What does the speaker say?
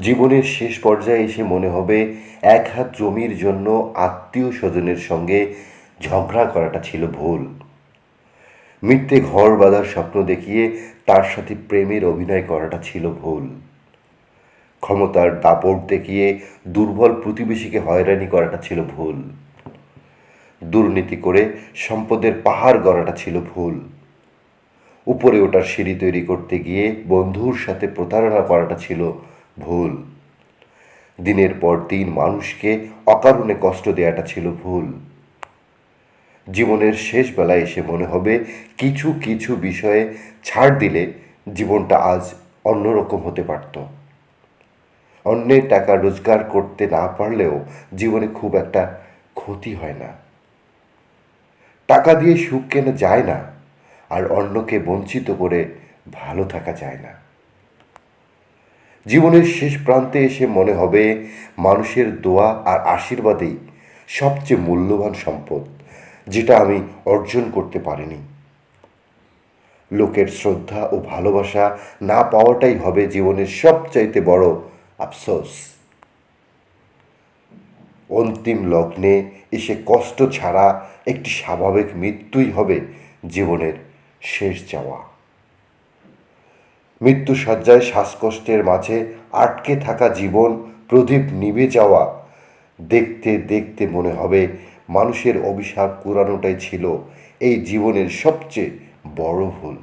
জীবনের শেষ পর্যায়ে এসে মনে হবে এক হাত জমির জন্য আত্মীয় স্বজনের সঙ্গে ঝগড়া করাটা ছিল ভুল। মিথ্যে ঘর বাঁধার স্বপ্ন দেখিয়ে তার সাথে প্রেমের অভিনয় করাটা ছিল ভুল। ক্ষমতার দাপট দেখিয়ে দুর্বল প্রতিবেশীকে হয়রানি করাটা ছিল ভুল। দুর্নীতি করে সম্পদের পাহাড় গড়াটা ছিল ভুল। উপরে ওঠার সিঁড়ি তৈরি করতে গিয়ে বন্ধুর সাথে প্রতারণা করাটা ছিল ভুল। দিনের পর দিন মানুষকে অকারণে কষ্ট দেওয়াটা ছিল ভুল। জীবনের শেষ বেলায় এসে মনে হবে কিছু কিছু বিষয়ে ছাড় দিলে জীবনটা আজ অন্যরকম হতে পারত। অন্যের টাকা রোজগার করতে না পারলেও জীবনে খুব একটা ক্ষতি হয় না। টাকা দিয়ে সুখ কেনা যায় না, আর অন্যকে বঞ্চিত করে ভালো থাকা যায় না। জীবনের শেষ প্রান্তে এসে মনে হবে মানুষের দোয়া আর আশীর্বাদেই সবচেয়ে মূল্যবান সম্পদ, যেটা আমি অর্জন করতে পারিনি। লোকের শ্রদ্ধা ও ভালোবাসা না পাওয়াটাই হবে জীবনের সবচাইতে বড় আফসোস। অন্তিম লগ্নে এসে কষ্ট ছাড়া একটি স্বাভাবিক মৃত্যুই হবে জীবনের শেষ যাওয়া। মৃত্যু সজ্জায় শ্বাসকষ্টের মাঝে আটকে থাকা জীবন প্রদীপ নিভে যাওয়া। দেখতে দেখতে মনে হবে মানুষের অভিশাপ কুরানোটাই ছিল এই জীবনের সবচেয়ে বড় ভুল।